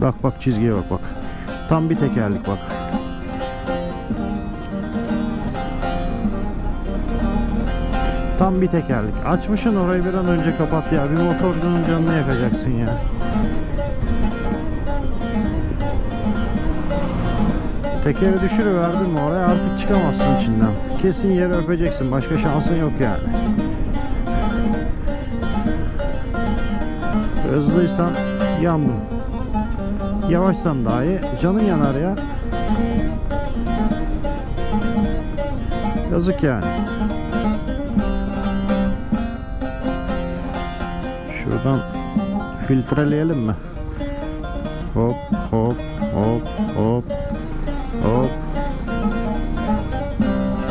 Bak bak çizgiye bak bak. Tam bir tekerlik bak. Tam bir tekerlik. Açmışın orayı bir an önce kapat ya. Bir motorcunun canını yakacaksın ya. Tekeri düşürüverdin mi oraya artık çıkamazsın içinden. Kesin yere öpeceksin. Başka şansın yok yani. Hızlıysan yandın. Yavaşsan dahi canın yanar ya. Yazık yani. Şuradan filtreleyelim mi? Hop hop hop hop